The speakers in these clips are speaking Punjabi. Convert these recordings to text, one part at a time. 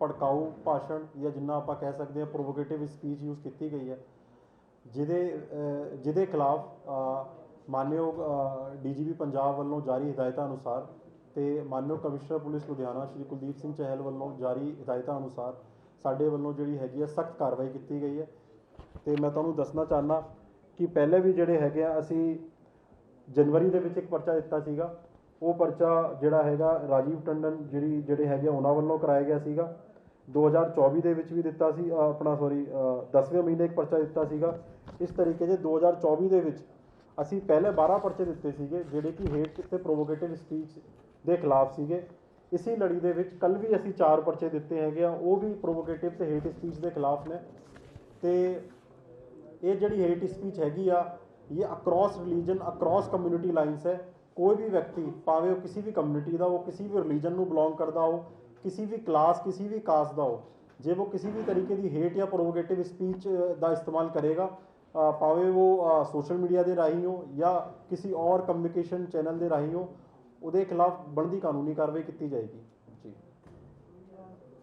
ਭੜਕਾਊ ਭਾਸ਼ਣ ਜਾਂ ਜਿੰਨਾ ਆਪਾਂ ਕਹਿ ਸਕਦੇ ਹਾਂ ਪ੍ਰੋਵੋਕੇਟਿਵ ਸਪੀਚ ਯੂਜ਼ ਕੀਤੀ ਗਈ ਹੈ ਜਿਹਦੇ ਜਿਹਦੇ ਖਿਲਾਫ ਅਹ, ਮਾਨਯੋਗ ਡੀਜੀਪੀ ਪੰਜਾਬ ਵੱਲੋਂ ਜਾਰੀ ਹਦਾਇਤਾਂ ਅਨੁਸਾਰ ਤੇ ਮਾਨਯੋਗ ਕਮਿਸ਼ਨਰ ਪੁਲਿਸ ਲੁਧਿਆਣਾ ਸ਼੍ਰੀ ਕੁਲਦੀਪ ਸਿੰਘ ਚਹਿਲ ਵੱਲੋਂ ਜਾਰੀ ਹਦਾਇਤਾਂ ਅਨੁਸਾਰ ਸਾਡੇ ਵੱਲੋਂ ਜਿਹੜੀ ਹੈਗੀ ਹੈ ਸਖਤ ਕਾਰਵਾਈ ਕੀਤੀ ਗਈ ਹੈ। ਤੇ ਮੈਂ ਤੁਹਾਨੂੰ ਦੱਸਣਾ ਚਾਹਨਾ ਕਿ ਪਹਿਲੇ ਵੀ ਜਿਹੜੇ ਹੈਗੇ ਆ ਅਸੀਂ ਜਨਵਰੀ ਦੇ ਵਿੱਚ ਇੱਕ ਪਰਚਾ ਦਿੱਤਾ ਸੀਗਾ। ਉਹ ਪਰਚਾ ਜਿਹੜਾ ਹੈਗਾ ਰਾਜੀਵ ਟੰਡਨ ਜਿਹੜੀ ਜਿਹੜੇ ਹੈਗੇ ਆ, ਉਹਨਾਂ ਵੱਲੋਂ ਕਰਾਇਆ ਗਿਆ ਸੀਗਾ। 2024 ਦੇ ਵਿੱਚ ਵੀ ਦਿੱਤਾ ਸੀ ਆਪਣਾ ਸੌਰੀ 10ਵੇਂ ਮਹੀਨੇ ਇੱਕ ਪਰਚਾ ਦਿੱਤਾ ਸੀਗਾ। ਇਸ ਤਰੀਕੇ ਦੇ 2024 ਦੇ ਵਿੱਚ ਅਸੀਂ ਪਹਿਲੇ 12 ਪਰਚੇ ਦਿੱਤੇ ਸੀਗੇ ਜਿਹੜੇ ਕਿ ਹੇਟ ਤੇ ਪ੍ਰੋਵੋਕੇਟਿਵ ਸਪੀਚ ਦੇ ਖਿਲਾਫ ਸੀਗੇ। ਇਸੇ ਲੜੀ ਦੇ ਵਿੱਚ ਕੱਲ ਵੀ ਅਸੀਂ 4 ਪਰਚੇ ਦਿੱਤੇ ਹੈਗੇ ਆ ਉਹ ਵੀ ਪ੍ਰੋਵੋਕੇਟਿਵ ਤੇ ਹੇਟ ਸਪੀਚ ਦੇ ਖਿਲਾਫ ਨੇ। ਤੇ ਇਹ ਜਿਹੜੀ ਹੇਟ ਸਪੀਚ ਹੈਗੀ ਆ ਇਹ across religion across community lines ਹੈ। ਕੋਈ ਵੀ ਵਿਅਕਤੀ, ਭਾਵੇਂ ਉਹ ਕਿਸੇ ਵੀ ਕਮਿਊਨਿਟੀ ਦਾ ਹੋ ਕਿਸੇ ਵੀ ਰਿਲੀਜਨ ਨੂੰ ਬਿਲੋਂਗ ਕਰਦਾ ਹੋ ਕਿਸੇ ਵੀ ਕਲਾਸ ਕਿਸੇ ਵੀ ਕਾਸਟ ਦਾ ਹੋ ਜੇ ਉਹ ਕਿਸੇ ਵੀ ਤਰੀਕੇ ਦੀ ਹੇਟ ਜਾਂ ਪ੍ਰੋਵੋਕੇਟਿਵ ਸਪੀਚ ਦਾ ਇਸਤੇਮਾਲ ਕਰੇਗਾ ਭਾਵੇਂ ਉਹ ਸੋਸ਼ਲ ਮੀਡੀਆ ਦੇ ਰਾਹੀਂ ਹੋ ਜਾਂ ਕਿਸੇ ਔਰ ਕਮਿਊਨੀਕੇਸ਼ਨ ਚੈਨਲ ਦੇ ਰਾਹੀਂ ਹੋ, ਉਹਦੇ ਖਿਲਾਫ ਬਣਦੀ ਕਾਨੂੰਨੀ ਕਾਰਵਾਈ ਕੀਤੀ ਜਾਏਗੀ।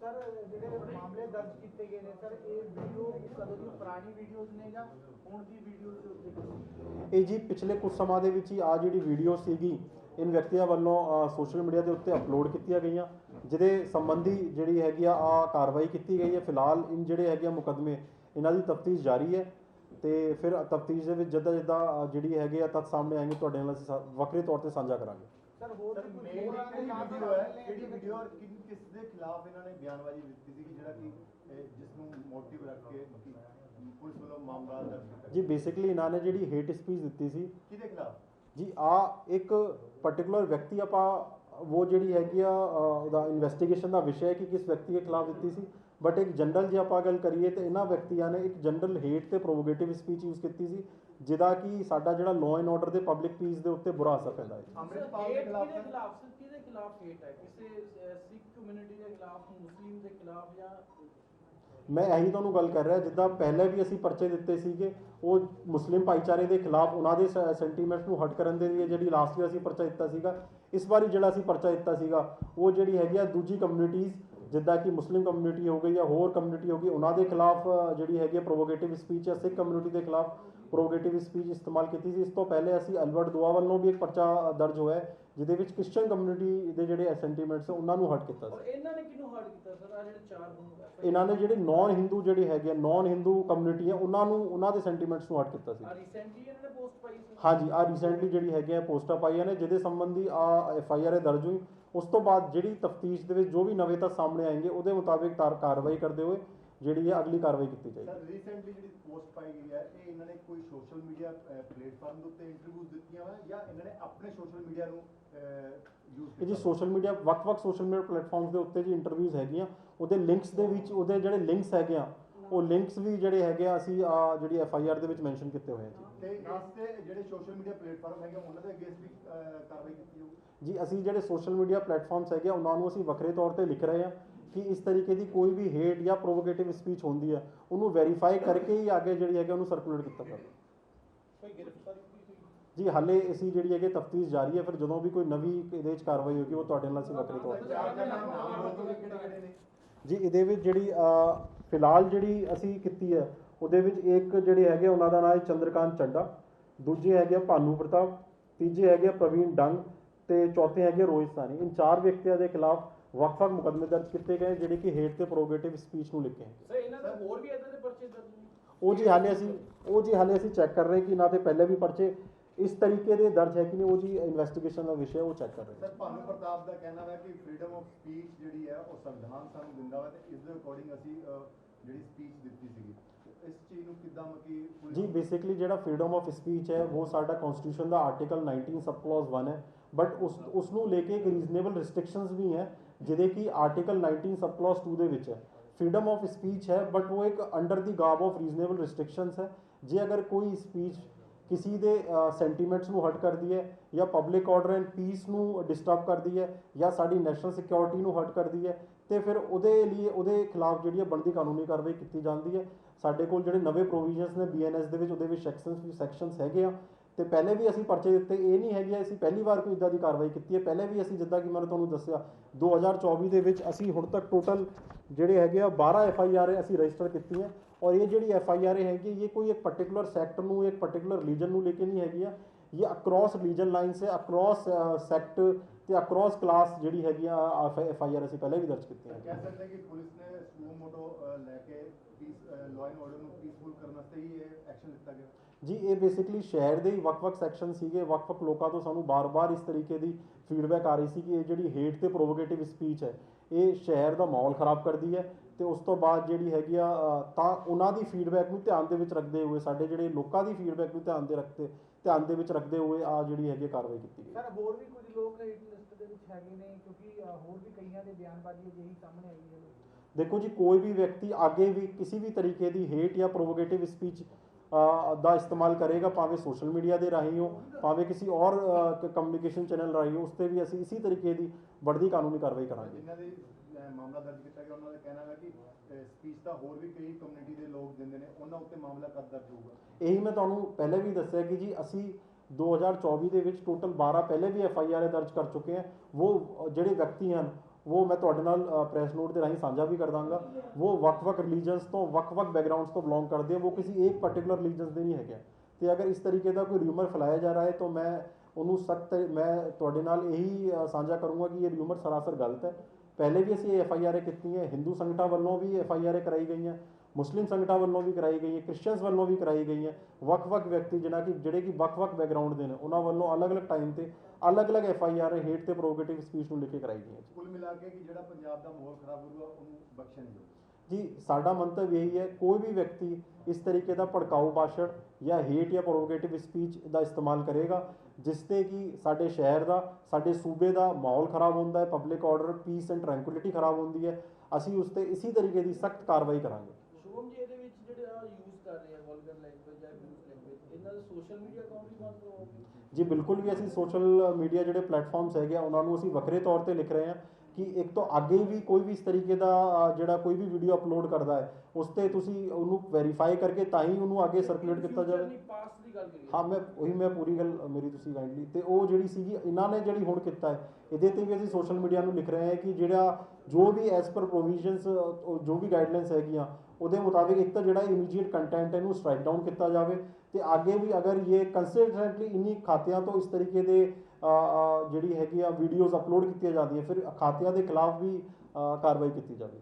ਸਰ, ਜਿਹੜੇ ਮਾਮਲੇ ਦਰਜ ਕੀਤੇ ਗਏ ਨੇ, ਸਰ, ਇਹ ਵੀਡੀਓ ਕਦੋਂ ਦੀ, ਪੁਰਾਣੀ ਵੀਡੀਓਜ਼ ਨੇ ਜਾਂ ਹੁਣ ਦੀ ਵੀਡੀਓਜ਼ ਇਹ ਜੀ ਪਿਛਲੇ ਕੁਝ ਸਮਾਂ ਦੇ ਵਿੱਚ ਹੀ ਆ ਜਿਹੜੀ ਵੀਡੀਓ ਸੀਗੀ ਇਨ ਵਿਅਕਤੀਆਂ ਵੱਲੋਂ ਸੋਸ਼ਲ ਮੀਡੀਆ ਦੇ ਉੱਤੇ ਅਪਲੋਡ ਕੀਤੀਆਂ ਗਈਆਂ, ਜਿਹਦੇ ਸੰਬੰਧੀ ਜਿਹੜੀ ਹੈਗੀ ਆ ਆ ਕਾਰਵਾਈ ਕੀਤੀ ਗਈ ਹੈ। ਫਿਲਹਾਲ ਇਨ ਜਿਹੜੇ ਹੈਗੇ ਆ ਮੁਕੱਦਮੇ, ਇਹਨਾਂ ਦੀ ਤਫਤੀਸ਼ ਜਾਰੀ ਹੈ ਤੇ ਫਿਰ ਤਫਤੀਸ਼ ਦੇ ਵਿੱਚ ਜਿੱਦਾਂ ਜਿੱਦਾਂ ਜਿਹੜੀ ਹੈਗੇ ਆ, ਤੱਥ ਸਾਹਮਣੇ ਆएंगे ਤੁਹਾਡੇ ਨਾਲ ਅਸੀਂ ਸਾ- ਵੱਖਰੇ ਤੌਰ ਤੇ ਸਾਂਝਾ ਕਰਾਂਗੇ। ਸਰ ਹੋਰ ਸਰ ਮੇਨ ਵੀਡੀਓ ਹੈ ਕਿਹੜੀ ਜਿਹੜੇ ਵੀਡੀਓ ਔਰ ਕਿਨ ਕਿਸ ਦੇ ਖਿਲਾਫ ਇਹਨਾਂ ਨੇ ਬਿਆਨਬਾਜ਼ੀ ਦਿੱਤੀ ਸੀ ਜਿਹੜਾ ਕਿ ਜਿਸ ਨੂੰ ਮੋਟਿਵ ਰੱਖ ਕੇ ਪੁਲਿਸ ਵੱਲੋਂ ਮਾਮਲਾ ਦਰਜ ਕੀਤਾ ਜੀ ਬੇਸਿਕਲੀ ਇਹਨਾਂ ਨੇ ਜਿਹੜੀ ਹੇਟ ਸਪੀਚ ਦਿੱਤੀ ਸੀ ਕਿਹਦੇ ਖਿਲਾਫ? ਜੀ ਆ ਇੱਕ ਪਾਰਟਿਕੂਲਰ ਵਿਅਕਤੀ ਆਪਾਂ ਉਹ ਜਿਹੜੀ ਹੈਗੀ ਆ ਉਹਦਾ ਇਨਵੈਸਟੀਗੇਸ਼ਨ ਦਾ ਵਿਸ਼ਾ ਹੈ ਕਿ ਕਿਸ ਵਿਅਕਤੀ ਦੇ ਖਿਲਾਫ ਦਿੱਤੀ ਸੀ। ਬਟ ਇੱਕ ਜਨਰਲ ਜੇ ਆਪਾਂ ਗੱਲ ਕਰੀਏ ਤੇ ਇਹਨਾਂ ਵਿਅਕਤੀਆਂ ਨੇ ਇੱਕ ਜਨਰਲ ਹੇਟ ਤੇ ਪ੍ਰੋਵੋਕੇਟਿਵ ਸਪੀਚ ਯੂਜ਼ ਕੀਤੀ ਸੀ। ਜਿਹਦਾ ਕਿ ਸਾਡਾ ਜਿਹੜਾ ਲਾਅ ਐਂਡ ਆਰਡਰ ਦੇ ਪਬਲਿਕ ਪੀਸ ਦੇ ਉੱਤੇ ਬੁਰਾ ਅਸਰ ਪੈਂਦਾ ਹੈ ਅੰਮ੍ਰਿਤਪਾਲ ਦੇ ਖਿਲਾਫ ਕਿਹਦੇ ਖਿਲਾਫ ਸਰ ਕਿਹਦੇ ਖਿਲਾਫ ਹੇਟ ਹੈ? ਕਿਸੇ ਸਿੱਖ ਕਮਿਊਨਿਟੀ ਦੇ ਖਿਲਾਫ ਮੁਸਲਿਮ ਦੇ ਖਿਲਾਫ ਜਾਂ ਮੈਂ ਇਹੀ ਤੁਹਾਨੂੰ ਗੱਲ ਕਰ ਰਿਹਾ ਜਿੱਦਾਂ ਪਹਿਲੇ ਵੀ ਅਸੀਂ ਪਰਚੇ ਦਿੱਤੇ ਸੀਗੇ ਉਹ ਮੁਸਲਿਮ ਭਾਈਚਾਰੇ ਦੇ ਖਿਲਾਫ ਉਹਨਾਂ ਦੇ ਸੈਂਟੀਮੈਂਟਸ ਨੂੰ ਹਟ ਕਰਨ ਦੇ ਲਈ ਜਿਹੜੀ ਲਾਸਟ ਈਅਰ ਅਸੀਂ ਪਰਚਾ ਦਿੱਤਾ ਸੀਗਾ ਇਸ ਵਾਰੀ ਜਿਹੜਾ ਅਸੀਂ ਪਰਚਾ ਦਿੱਤਾ ਸੀਗਾ ਉਹ ਜਿਹੜੀ ਹੈਗੀ ਆ ਦੂਜੀ ਕਮਿਊਨਿਟੀਜ਼ ਜਿੱਦਾਂ ਕਿ ਮੁਸਲਿਮ ਕਮਿਊਨਿਟੀ ਹੋ ਗਈ ਜਾਂ ਹੋਰ ਕਮਿਊਨਿਟੀ ਹੋ ਗਈ ਉਹਨਾਂ ਦੇ ਖਿਲਾਫ ਜਿਹੜੀ ਹੈਗੀ ਪ੍ਰੋਵੋਕੇਟਿਵ ਸਪੀਚ ਜਾਂ ਸਿੱਖ ਕਮਿਊਨਿਟੀ ਦੇ ਖਿਲਾਫ ਪ੍ਰੋਵੋਕੇਟਿਵ ਸਪੀਚ ਇਸਤੇਮਾਲ ਕੀਤੀ ਸੀ। ਇਸ ਤੋਂ ਪਹਿਲੇ ਅਸੀਂ ਅਲਬਰਟ ਦੁਆ ਵੱਲੋਂ ਵੀ ਇੱਕ ਪਰਚਾ ਦਰਜ ਹੋਇਆ ਜਿਹਦੇ ਵਿੱਚ ਕ੍ਰਿਸਚੀਅਨ ਕਮਿਊਨਿਟੀ ਦੇ ਜਿਹੜੇ ਸੈਂਟੀਮੈਂਟਸ ਉਹਨਾਂ ਨੂੰ ਹਟ ਕੀਤਾ ਸੀ। ਇਹਨਾਂ ਨੇ ਕਿਹਨੂੰ ਹਰਟ ਕੀਤਾ ਸਰ? ਆ ਜਿਹੜੇ ਚਾਰ ਬੰਦੇ ਇਹਨਾਂ ਨੇ ਜਿਹੜੇ ਨਾਨ ਹਿੰਦੂ ਜਿਹੜੇ ਹੈਗੇ ਨਾਨ ਹਿੰਦੂ ਕਮਿਊਨਿਟੀ ਹੈ ਉਹਨਾਂ ਨੂੰ ਉਹਨਾਂ ਦੇ ਸੈਂਟੀਮੈਂਟਸ ਨੂੰ ਹਟ ਕੀਤਾ ਸੀ। ਆ ਰੀਸੈਂਟਲੀ ਇਹਨਾਂ ਨੇ ਪੋਸਟ ਪਾਈ ਸੀ। ਹਾਂਜੀ ਆ ਰੀਸੈਂਟਲੀ ਜਿਹੜੀ ਹੈਗੇ ਆ ਪੋਸਟਾਂ ਪਾਈਆਂ ਨੇ ਜਿਹਦੇ ਸੰਬੰਧੀ ਆ ਐਫ ਆਈ ਆਰ ਦਰਜ ਹੋਈ। ਉਸ ਤੋਂ ਬਾਅਦ ਜਿਹੜੀ ਤਫਤੀਸ਼ ਦੇ ਵਿੱਚ ਜੋ ਵੀ ਨਵੇਂ ਤੱਥ ਸਾਹਮਣੇ ਆएंगे ਉਹਦੇ ਮੁਤਾਬਿਕ ਕਾਰਵਾਈ ਕਰਦੇ ਹੋਏ ਜਿਹੜੀ ਹੈ ਅਗਲੀ ਕਾਰਵਾਈ ਕੀਤੀ ਜਾਏਗੀ। ਸਰ ਰੀਸੈਂਟਲੀ ਜਿਹੜੀ ਪੋਸਟ ਪਾਈ ਗਈ ਹੈ ਇਹ ਇਹਨਾਂ ਨੇ ਕੋਈ ਸੋਸ਼ਲ ਮੀਡੀਆ ਪਲੇਟਫਾਰਮ ਦੇ ਉੱਤੇ ਇੰਟਰਵਿਊਜ਼ ਦਿੱਤੀਆਂ ਵਾ ਜਾਂ ਇਹਨਾਂ ਨੇ ਆਪਣੇ ਸੋਸ਼ਲ ਮੀਡੀਆ ਨੂੰ ਯੂਜ਼ ਇਹ ਜੀ ਸੋਸ਼ਲ ਮੀਡੀਆ ਵੱਖ-ਵੱਖ ਸੋਸ਼ਲ ਮੀਡੀਆ ਪਲੇਟਫਾਰਮਸ ਦੇ ਉੱਤੇ ਜੀ ਇੰਟਰਵਿਊਜ਼ ਹੈਗੀਆਂ। ਉਹਦੇ ਲਿੰਕਸ ਦੇ ਵਿੱਚ ਉਹਦੇ ਜਿਹੜੇ ਲਿੰਕਸ ਹੈਗੇ ਆ ਉਹ ਲਿੰਕਸ ਵੀ ਜਿਹੜੇ ਹੈਗੇ ਆ ਅਸੀਂ ਆ ਜਿਹੜੀ ਐਫ ਆਈ ਆਰ ਦੇ ਵਿੱਚ ਮੈਂਸ਼ਨ ਕੀਤੇ ਹੋਏ ਆ ਜੀ। ਤੇ ਇਸ ਤੇ ਜਿਹੜੇ ਸੋਸ਼ਲ ਮੀਡੀਆ ਪਲੇਟਫਾਰਮ ਹੈਗੇ ਉਹਨਾਂ ਦੇ ਅਗੇਂਸਟ ਵੀ ਕਾਰਵਾਈ ਕੀਤੀ ਜਾਊਗੀ ਜੀ ਅਸੀਂ ਜਿਹੜੇ ਸੋਸ਼ਲ ਮੀਡੀਆ ਪਲੇਟਫਾਰਮਸ ਹੈਗੇ ਆ, ਉਹਨਾਂ ਨੂੰ ਅਸੀਂ ਵੱਖਰੇ ਤੌਰ ਤੇ ਲਿਖ ਰਹੇ ਹਾਂ ਕਿ ਇਸ ਤਰੀਕੇ ਦੀ ਕੋਈ ਵੀ ਹੇਟ ਜਾਂ ਪ੍ਰੋਵੋਕੇਟਿਵ ਸਪੀਚ ਹੁੰਦੀ ਹੈ, ਉਹਨੂੰ ਵੈਰੀਫਾਈ ਕਰਕੇ ਹੀ ਅੱਗੇ ਜਿਹੜੀ ਹੈਗਾ ਉਹਨੂੰ ਸਰਕੂਲੇਟ ਕੀਤਾ ਜਾਵੇ। ਕੋਈ ਗ੍ਰਿਫਤਾਰੀ ਜੀ, ਹਾਲੇ ਅਸੀਂ ਜਿਹੜੀ ਹੈਗੇ ਤਫਤੀਸ਼ ਜਾਰੀ ਹੈ, ਫਿਰ ਜਦੋਂ ਵੀ ਕੋਈ ਨਵੀਂ ਇਹਦੇ ਵਿੱਚ ਕਾਰਵਾਈ ਹੋਗੀ ਉਹ ਤੁਹਾਡੇ ਨਾਲ ਅਸੀਂ ਵੱਖਰੇ ਤੌਰ ਜੀ, ਇਹਦੇ ਵਿੱਚ ਜਿਹੜੀ ਫਿਲਹਾਲ ਜਿਹੜੀ ਅਸੀਂ ਕੀਤੀ ਹੈ, ਉਹਦੇ ਵਿੱਚ ਇੱਕ ਜਿਹੜੇ ਹੈਗੇ ਉਹਨਾਂ ਦਾ ਨਾਮ ਹੈ ਚੰਦਰਕਾਂਤ ਚੱਡਾ, ਦੂਜੇ ਹੈਗੇ ਆ ਭਾਨੂ ਪ੍ਰਤਾਪ, ਤੀਜੇ ਹੈਗੇ ਆ ਪ੍ਰਵੀਨ ਡੰਗ, ਤੇ ਚੌਥੇ ਹੈਗੇ ਆ ਰੋਹਿਤ ਸਾਨੀ ਇਨ ਚਾਰ ਵਿਅਕਤੀਆਂ ਦੇ ਖਿਲਾਫ ਵੱਖ-ਵੱਖ ਮੁਕਦਮੇ ਦਰਜ ਕੀਤੇ ਗਏ ਜਿਹੜੇ ਕਿ ਹੇਟ ਤੇ ਪ੍ਰੋਗਰੇਟਿਵ ਸਪੀਚ ਨੂੰ ਲਿਖੇ ਹਨ। ਸਰ ਇਹਨਾਂ ਦੇ ਹੋਰ ਵੀ ਇਦਾਂ ਦੇ ਪਰਚੇ ਦਰਜ ਨੇ? ਉਹ ਜੀ ਹਾਲੇ ਅਸੀਂ ਉਹ ਜੀ ਹਾਲੇ ਅਸੀਂ ਚੈੱਕ ਕਰ ਰਹੇ ਕਿ ਇਹਨਾਂ ਦੇ ਪਹਿਲੇ ਵੀ ਪਰਚੇ ਇਸ ਤਰੀਕੇ ਦੇ ਦਰਜ ਹੈ ਕਿ ਨਹੀਂ ਉਹ ਜੀ ਇਨਵੈਸਟੀਗੇਸ਼ਨ ਦਾ ਵਿਸ਼ਾ ਉਹ ਚੈੱਕ ਕਰ ਰਹੇ ਸਰ ਭਾਨੂ ਪ੍ਰਤਾਪ ਦਾ ਕਹਿਣਾ ਹੈ ਕਿ ਫਰੀडम ਆਫ ਸਪੀਚ ਜਿਹੜੀ ਹੈ ਉਹ ਸੰਵਿਧਾਨ ਸਾਨੂੰ ਦਿੰਦਾ ਹੈ ਤੇ ਇਸ ਦੇ ਅਕੋਰਡਿੰਗ ਅਸੀਂ ਜਿਹੜੀ ਸਪੀਚ ਦਿੱਤੀ ਸੀਗੀ। ਇਸ ਚੀਜ਼ ਨੂੰ ਕਿਦਾਂ ਮਕੀ ਜੀ ਬੇਸਿਕਲੀ ਜਿਹੜਾ ਫਰੀडम ਆਫ ਸਪੀਚ ਹੈ ਉਹ ਸਾਡਾ ਕਨਸਟੀਟਿਊਸ਼ਨ ਦਾ ਆਰਟੀਕਲ 19 ਸਬ 1 ਹੈ ਬਟ ਉਸ ਉਸ ਨੂੰ ਲੈ ਕੇ ਇੱਕ ਰੀਜ਼ਨੇਬਲ ਰੈਸਟ੍ਰਿਕਸ਼ਨਸ ਵੀ ਹੈ ਜਿਹਦੇ ਕਿ ਆਰਟੀਕਲ 19 ਸਬ ਕਲੌਜ਼ 2 ਦੇ ਵਿੱਚ ਹੈ। ਫਰੀडम ਆਫ ਸਪੀਚ ਹੈ ਬਟ ਉਹ ਇੱਕ under the garb of reasonable restrictions ਹੈ। ਜੇ ਅਗਰ ਕੋਈ ਸਪੀਚ ਕਿਸੇ ਦੇ ਸੈਂਟੀਮੈਂਟਸ ਨੂੰ ਹਟ ਕਰਦੀ ਹੈ ਜਾਂ ਪਬਲਿਕ ਆਰਡਰ ਐਂਡ ਪੀਸ ਨੂੰ ਡਿਸਟਰਬ ਕਰਦੀ ਹੈ ਜਾਂ ਸਾਡੀ ਨੈਸ਼ਨਲ ਸਿਕਿਉਰਿਟੀ ਨੂੰ ਹਟ ਕਰਦੀ ਹੈ, ਤੇ ਫਿਰ ਉਹਦੇ ਲਈ ਉਹਦੇ ਖਿਲਾਫ ਜਿਹੜੀ ਹੈ ਬਣਦੀ ਕਾਨੂੰਨੀ ਕਾਰਵਾਈ ਕੀਤੀ ਜਾਂਦੀ ਹੈ। ਸਾਡੇ ਕੋਲ ਜਿਹੜੇ ਨਵੇਂ ਪ੍ਰੋਵੀਜ਼ਨਸ ਨੇ ਬੀਐਨਐਸ ਦੇ ਵਿੱਚ, ਉਹਦੇ ਵਿੱਚ ਸੈਕਸ਼ਨਸ ਸੈਕਸ਼ਨਸ ਹੈਗੇ ਆ। ਤੇ ਪਹਿਲੇ ਵੀ ਅਸੀਂ ਪਰਚੇ ਦਿੱਤੇ ਇਹ ਨਹੀਂ ਹੈਗੀ ਅਸੀਂ ਪਹਿਲੀ ਵਾਰ ਕੋਈ ਇਦਾਂ ਦੀ ਕਾਰਵਾਈ ਕੀਤੀ ਹੈ। ਪਹਿਲੇ ਵੀ ਅਸੀਂ ਜਿੱਦਾਂ ਕਿ ਮੈਂ ਤੁਹਾਨੂੰ ਦੱਸਿਆ 2024 ਦੇ ਵਿੱਚ ਅਸੀਂ ਹੁਣ ਤੱਕ ਟੋਟਲ ਜਿਹੜੇ ਹੈਗੇ ਆ 12 ਐਫ ਆਈ ਆਰ ਅਸੀਂ ਰਜਿਸਟਰ ਕੀਤੀਆਂ ਔਰ ਇਹ ਜਿਹੜੀ ਐਫ ਆਈ ਆਰ ਹੈਗੀ ਇਹ ਕੋਈ ਇੱਕ ਪਾਰਟਿਕੂਲਰ ਸੈਕਟਰ ਨੂੰ ਇੱਕ ਪਾਰਟਿਕੂਲਰ ਰੀਜਨ ਨੂੰ ਲੈ ਕੇ ਨਹੀਂ ਹੈਗੀ ਆ। ਇਹ ਅਕ੍ਰੋਸ ਰੀਜਨ ਲਾਈਨ ਸੇ ਅਕ੍ਰੋਸ ਸੈਕਟ ਤੇ ਅਕ੍ਰੋਸ ਕਲਾਸ ਜਿਹੜੀ ਹੈਗੀ ਆ ਐਫ ਆਈ ਆਰ ਅਸੀਂ ਪਹਿਲੇ ਵੀ ਦਰਜ ਕੀਤੀਆਂ ਕਹਿ ਸਕਦੇ ਹਾਂ ਕਿ ਪੁਲਿਸ ਨੇ ਸੂ ਮੋਟੋ ਲੈ ਕੇ ਪੀਸ ਲਾਅ ਐਂਡ ਆਰਡਰ ਨੂੰ ਪੀਸਫੁਲ ਕਰਨ ਵਾਸਤੇ ਹੀ ਇਹ ਐਕਸ਼ਨ ਲਿੱਤਾ ਗਿਆ। ਜੀ ਇਹ ਬੇਸਿਕਲੀ ਸ਼ਹਿਰ ਦੇ ਹੀ ਵੱਖ-ਵੱਖ ਸੈਕਸ਼ਨ ਸੀਗੇ ਵੱਖ-ਵੱਖ ਲੋਕਾਂ ਤੋਂ ਸਾਨੂੰ ਬਾਰ-ਬਾਰ ਇਸ ਤਰੀਕੇ ਦੀ ਫੀਡਬੈਕ ਆ ਰਹੀ ਸੀ ਕਿ ਇਹ ਜਿਹੜੀ ਹੇਟ ਤੇ ਪ੍ਰੋਵੋਕੇਟਿਵ ਸਪੀਚ ਹੈ ਇਹ ਸ਼ਹਿਰ ਦਾ ਮਾਹੌਲ ਖਰਾਬ ਕਰਦੀ ਹੈ ਤੇ ਉਸ ਤੋਂ ਬਾਅਦ ਜਿਹੜੀ ਹੈਗੀ ਆ ਤਾਂ ਉਹਨਾਂ ਦੀ ਫੀਡਬੈਕ ਨੂੰ ਧਿਆਨ ਦੇ ਵਿੱਚ ਰੱਖਦੇ ਹੋਏ ਸਾਡੇ ਜਿਹੜੇ ਲੋਕਾਂ ਦੀ ਫੀਡਬੈਕ ਨੂੰ ਧਿਆਨ ਦੇ ਰੱਖਦੇ ਧਿਆਨ ਦੇ ਵਿੱਚ ਰੱਖਦੇ ਹੋਏ ਆ ਜਿਹੜੀ ਹੈਗੀ ਕਾਰਵਾਈ ਕੀਤੀ ਗਈ। ਸਰ ਹੋਰ ਵੀ ਕੁਝ ਲੋਕ ਹਿੱਟ ਲਿਸਟ ਦੇ ਵਿੱਚ ਹੈਗੇ ਨੇ ਕਿਉਂਕਿ ਹੋਰ ਵੀ ਕਈਆਂ ਦੇ ਬਿਆਨਬਾਜ਼ੀ ਅਜਿਹੀ ਸਾਹਮਣੇ ਆਈ ਹੈ ਦੇਖੋ ਜੀ ਕੋਈ ਵੀ ਵਿਅਕਤੀ ਅੱਗੇ ਵੀ ਕਿਸੇ ਵੀ ਤਰੀਕੇ ਦੀ ਹੇਟ ਜਾਂ ਪ੍ਰੋਵੋਕੇਟਿਵ ਸਪੀਚ ਦਾ ਇਸਤੇਮਾਲ ਕਰੇਗਾ ਭਾਵੇਂ ਸੋਸ਼ਲ ਮੀਡੀਆ ਦੇ ਰਾਹੀਂ ਹੋ ਭਾਵੇਂ ਕਿਸੇ ਔਰ ਕਮਿਊਨੀਕੇਸ਼ਨ ਚੈਨਲ ਰਾਹੀਂ ਹੋ ਉਸ ਤੇ ਵੀ ਅਸੀਂ ਇਸੇ ਤਰੀਕੇ ਦੀ ਵੱਡੀ ਕਾਨੂੰਨੀ ਕਾਰਵਾਈ ਕਰਾਂਗੇ। ਜਿਨ੍ਹਾਂ ਦੇ ਮਾਮਲਾ ਦਰਜ ਕੀਤਾ ਗਿਆ ਉਹਨਾਂ ਦਾ ਕਹਿਣਾ ਹੈ ਕਿ ਸਪੀਚ ਤਾਂ ਹੋਰ ਵੀ ਕਈ ਕਮਿਊਨਿਟੀ ਦੇ ਲੋਕ ਦਿੰਦੇ ਨੇ ਉਹਨਾਂ ਉੱਤੇ ਮਾਮਲਾ ਕਦ ਦਰਜ ਹੋਊਗਾ? ਇਹੀ ਮੈਂ ਤੁਹਾਨੂੰ ਪਹਿਲੇ ਵੀ ਦੱਸਿਆ ਕਿ ਜੀ ਅਸੀਂ 2024 ਦੇ ਵਿੱਚ ਟੋਟਲ 12 ਪਹਿਲੇ ਵੀ ਐਫ ਆਈ ਆਰ ਦਰਜ ਕਰ ਚੁੱਕੇ ਹਾਂ। ਉਹ ਜਿਹੜੇ ਵਿਅਕਤੀ ਹਨ ਉਹ ਮੈਂ ਤੁਹਾਡੇ ਨਾਲ ਪ੍ਰੈਸ ਨੋਟ ਦੇ ਰਾਹੀਂ ਸਾਂਝਾ ਵੀ ਕਰ ਦਾਂਗਾ ਉਹ ਵੱਖ-ਵੱਖ ਰਿਲੀਜਨਸ ਤੋਂ ਵੱਖ-ਵੱਖ ਬੈਕਗ੍ਰਾਉਂਡਸ ਤੋਂ ਬਿਲੋਂਗ ਕਰਦੇ ਆ ਉਹ ਕਿਸੇ ਇੱਕ ਪਾਰਟਿਕੂਲਰ ਰਿਲੀਜਨਸ ਦੇ ਨਹੀਂ ਹੈਗੇ ਤੇ ਅਗਰ ਇਸ ਤਰੀਕੇ ਦਾ ਕੋਈ ਰਿਊਮਰ ਫੈਲਾਇਆ ਜਾ ਰਿਹਾ ਹੈ ਤਾਂ ਮੈਂ ਉਹਨੂੰ ਸਖਤ ਮੈਂ ਤੁਹਾਡੇ ਨਾਲ ਇਹੀ ਸਾਂਝਾ ਕਰੂੰਗਾ ਕਿ ਇਹ ਰਿਊਮਰ ਸਰਾਸਰ ਗਲਤ ਹੈ ਪਹਿਲੇ ਵੀ ਅਸੀਂ ਐਫ ਆਈ ਆਰ ਕੀਤੀਆਂ ਹਿੰਦੂ ਸੰਗਠਨਾਂ ਵੱਲੋਂ ਵੀ ਐਫ ਆਈ ਆਰ ਕਰਾਈ ਗਈਆਂ ਮੁਸਲਿਮ ਸੰਗਠਨਾਂ ਵੱਲੋਂ ਵੀ ਕਰਾਈ ਗਈ ਹੈ ਕ੍ਰਿਸਚੀਅਨਸ ਵੱਲੋਂ ਵੀ ਕਰਾਈ ਗਈ ਹੈ। ਵੱਖ-ਵੱਖ ਵਿਅਕਤੀ ਜਿਹਨਾਂ ਕਿ ਜਿਹੜੇ ਕਿ ਵੱਖ-ਵੱਖ ਬੈਕਗ੍ਰਾਉਂਡ ਦੇ ਨੇ ਉਹਨਾਂ ਵੱਲੋਂ ਅਲੱਗ-ਅਲੱਗ ਟਾਈਮ ਤੇ ਅਲੱਗ-ਅਲੱਗ ਐਫ ਆਈ ਆਰ ਹੇਟ ਤੇ ਪ੍ਰੋਵੋਕੇਟਿਵ ਸਪੀਚ ਨੂੰ ਲੈ ਕੇ ਕਰਾਈ ਗਈਆਂ ਕੁੱਲ ਮਿਲਾ ਕੇ ਕਿ ਜਿਹੜਾ ਪੰਜਾਬ ਦਾ ਮਾਹੌਲ ਖਰਾਬ ਹੋਊਗਾ ਉਹਨੂੰ ਬਖਸ਼ਿਆ ਨਹੀਂ ਜਾਊਗਾ। ਜੀ ਸਾਡਾ ਮੰਤਵ ਇਹੀ ਹੈ ਕੋਈ ਵੀ ਵਿਅਕਤੀ ਇਸ ਤਰੀਕੇ ਦਾ ਭੜਕਾਊ ਭਾਸ਼ਣ ਜਾਂ ਹੇਟ ਜਾਂ ਪ੍ਰੋਵੋਕੇਟਿਵ ਸਪੀਚ ਦਾ ਇਸਤੇਮਾਲ ਕਰੇਗਾ ਜਿਸ ਤੇ ਕਿ ਸਾਡੇ ਸ਼ਹਿਰ ਦਾ ਸਾਡੇ ਸੂਬੇ ਦਾ ਮਾਹੌਲ ਖਰਾਬ ਹੁੰਦਾ ਹੈ public order peace and tranquility ਖਰਾਬ ਹੁੰਦੀ ਹੈ। ਅਸੀਂ ਉਸ ਤੇ ਇਸੇ ਤਰੀਕੇ ਦੀ ਸਖਤ ਕਾਰਵਾਈ ਕਰਾਂਗੇ। ਸ਼ੁਭਮ ਜੀ ਇਹਦੇ ਵਿੱਚ ਜਿਹੜਾ ਯੂਜ਼ ਕਰ ਰਹੇ ਆ ਵਲਗਰ ਲੈਂਗੁਏਜ ਜਾਂ ਅਬਿਊਜ਼ ਲੈਂਗੁਏਜ ਇਹਨਾਂ ਦਾ ਸੋਸ਼ਲ ਮੀਡੀਆ ਅਕਾਊਂਟ ਵੀ ਬੰਦ ਕਰਵਾਓਗੇ? ਜੀ ਬਿਲਕੁਲ ਵੀ ਅਸੀਂ ਸੋਸ਼ਲ ਮੀਡੀਆ ਜਿਹੜੇ ਪਲੇਟਫਾਰਮਸ ਹੈਗੇ ਆ ਉਹਨਾਂ ਨੂੰ ਅਸੀਂ ਵੱਖਰੇ ਤੌਰ ਤੇ ਲਿਖ ਰਹੇ ਹਾਂ ਕਿ ਇੱਕ ਤੋਂ ਅੱਗੇ ਵੀ ਕੋਈ ਵੀ ਇਸ ਤਰੀਕੇ ਦਾ ਜਿਹੜਾ ਕੋਈ ਵੀ ਵੀਡੀਓ ਅਪਲੋਡ ਕਰਦਾ ਹੈ ਉਸ ਤੇ ਤੁਸੀਂ ਉਹਨੂੰ ਵੈਰੀਫਾਈ ਕਰਕੇ ਤਾਂ ਹੀ ਉਹਨੂੰ ਅੱਗੇ ਸਰਕੂਲੇਟ ਕੀਤਾ ਜਾਵੇ। ਹਾਂ ਮੈਂ ਉਹੀ ਮੈਂ ਪੂਰੀ ਗੱਲ ਮੇਰੀ ਤੁਸੀਂ ਕਾਈਂਡਲੀ ਤੇ ਉਹ ਜਿਹੜੀ ਸੀਗੀ ਇਹਨਾਂ ਨੇ ਜਿਹੜੀ ਹੁਣ ਕੀਤਾ ਹੈ ਇਹਦੇ ਤੇ ਵੀ ਅਸੀਂ ਸੋਸ਼ਲ ਮੀਡੀਆ ਨੂੰ ਲਿਖ ਰਹੇ ਹਾਂ ਕਿ ਜਿਹੜਾ ਜੋ ਵੀ ਐਸ ਪਰ ਪ੍ਰੋਵੀਜ਼ਨਸ ਜੋ ਵੀ ਗਾਈਡਲਾਈਨਸ ਹੈਗੀਆਂ ਉਹਦੇ ਮੁਤਾਬਿਕ ਇੱਕ ਤਾਂ ਜਿਹੜਾ ਇਮੀਡੀਏਟ ਕੰਟੈਂਟ ਹੈ, ਇਹਨੂੰ ਸਟ੍ਰਾਈਕ ਡਾਊਨ ਕੀਤਾ ਜਾਵੇ ਤੇ ਅੱਗੇ ਵੀ ਅਗਰ ਇਹ ਕੰਸਿਸਟੈਂਟਲੀ ਇਨੀ ਖਾਤਿਆਂ ਤੋਂ ਇਸ ਤਰੀਕੇ ਦੇ ਜਿਹੜੀ ਹੈਗੀ ਆ ਵੀਡੀਓਜ਼ ਅਪਲੋਡ ਕੀਤੀਆਂ ਜਾਂਦੀਆਂ, ਫਿਰ ਖਾਤਿਆਂ ਦੇ ਖਿਲਾਫ ਵੀ ਕਾਰਵਾਈ ਕੀਤੀ ਜਾਵੇ